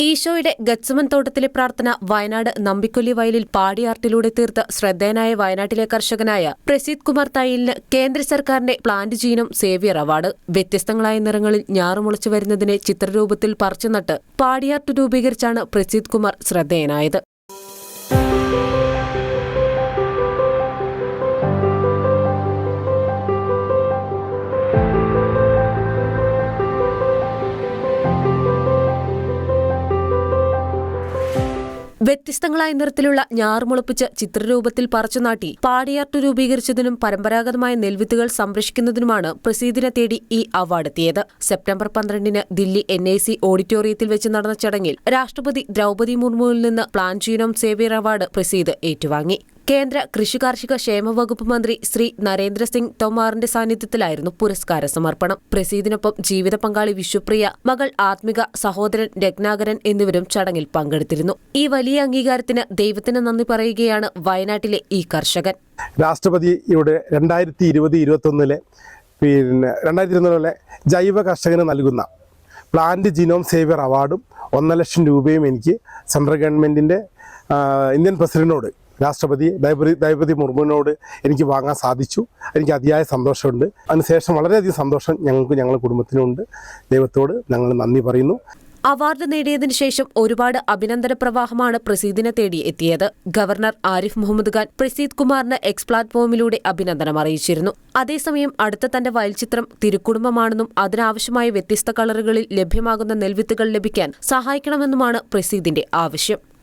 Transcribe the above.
ഈശോയുടെ ഗത്സമൻ തോട്ടത്തിലെ പ്രാർത്ഥന വയനാട് നമ്പിക്കൊല്ലി വയലിൽ പാടിയാർട്ടിലൂടെ തീർത്ത് ശ്രദ്ധേയനായ വയനാട്ടിലെ കർഷകനായ പ്രസീത് കുമാർ തയ്യലിന് കേന്ദ്ര സർക്കാരിന്റെ പ്ലാന്റ് ജീനം സേവിയർ അവാർഡ്. വ്യത്യസ്തങ്ങളായ നിറങ്ങളിൽ ഞാറുമുളച്ചു വരുന്നതിനെ ചിത്രരൂപത്തിൽ പറിച്ചുനട്ട് പാടിയാർട്ട് രൂപീകരിച്ചാണ് പ്രസീത് കുമാർ ശ്രദ്ധേയനായത്. വ്യത്യസ്തങ്ങളായ നിറത്തിലുള്ള ഞാറുമുളപ്പിച്ച് ചിത്രരൂപത്തിൽ പറിച്ചുനാട്ടി പാടിയാർട്ട് രൂപീകരിച്ചതിനും പരമ്പരാഗതമായ നെൽവിത്തുകൾ സംരക്ഷിക്കുന്നതിനുമാണ് പ്രസീദിനെ തേടി ഈ അവാർഡ് എത്തിയത് സെപ്റ്റംബർ പന്ത്രണ്ടിന് ദില്ലി എൻ ഐ സി ഓഡിറ്റോറിയത്തിൽ വെച്ച് നടന്ന ചടങ്ങിൽ രാഷ്ട്രപതി ദ്രൗപദി മുർമുവിൽ നിന്ന് plant genome saviour award Praseed ഏറ്റുവാങ്ങി. കേന്ദ്ര കൃഷി കാർഷിക ക്ഷേമ വകുപ്പ് മന്ത്രി ശ്രീ നരേന്ദ്ര സിംഗ് തോമാറിന്റെ സാന്നിധ്യത്തിലായിരുന്നു പുരസ്കാര സമർപ്പണം. പ്രസീദിനൊപ്പം ജീവിത പങ്കാളി വിശ്വപ്രിയ മകൾ ആത്മിക സഹോദരൻ രത്നാകരൻ എന്നിവരും ചടങ്ങിൽ പങ്കെടുത്തിരുന്നു. ഈ വലിയ അംഗീകാരത്തിന് ദൈവത്തിന് നന്ദി പറയുകയാണ് വയനാട്ടിലെ ഈ കർഷകൻ. രാഷ്ട്രപതിയുടെ രണ്ടായിരത്തി ഇരുപത് ഇരുപത്തൊന്നിലെ പിന്നെ രണ്ടായിരത്തി ഇരുപത്തൊന്നിലെ ജൈവ കർഷകന് നൽകുന്ന പ്ലാന്റ് ജിനോം സേവിയർ അവാർഡും ഒന്നര ലക്ഷം രൂപയും എനിക്ക് സെൻട്രൽ ഗവൺമെന്റിന്റെ ഇന്ത്യൻ പ്രസിഡന്റിനോട് രാഷ്ട്രപതി ദ്രൗപതി ദ്രൗപതി മുർമുവിനോട് എനിക്ക് വാങ്ങാൻ സാധിച്ചു. എനിക്ക് അതിയായ സന്തോഷമുണ്ട്. അതിനുശേഷം വളരെയധികം സന്തോഷം ഞങ്ങൾക്ക് ഞങ്ങളുടെ കുടുംബത്തിനുണ്ട്. ദൈവത്തോട് ഞങ്ങൾ നന്ദി പറയുന്നു. അവാർഡ് നേടിയതിന് ശേഷം ഒരുപാട് അഭിനന്ദന പ്രവാഹമാണ് പ്രസീദിനെ തേടി എത്തിയത്. ഗവർണർ ആരിഫ് മുഹമ്മദ് ഖാൻ പ്രസീദ് കുമാറിന് എക്സ് പ്ലാറ്റ്ഫോമിലൂടെ അഭിനന്ദനം അറിയിച്ചിരുന്നു. അതേസമയം അടുത്ത തന്റെ വയൽ ചിത്രം തിരുക്കുടുംബമാണെന്നും അതിനാവശ്യമായ വ്യത്യസ്ത കളറുകളിൽ ലഭ്യമാകുന്ന നെൽവിത്തുകൾ ലഭിക്കാൻ സഹായിക്കണമെന്നുമാണ് പ്രസീദിന്റെ ആവശ്യം.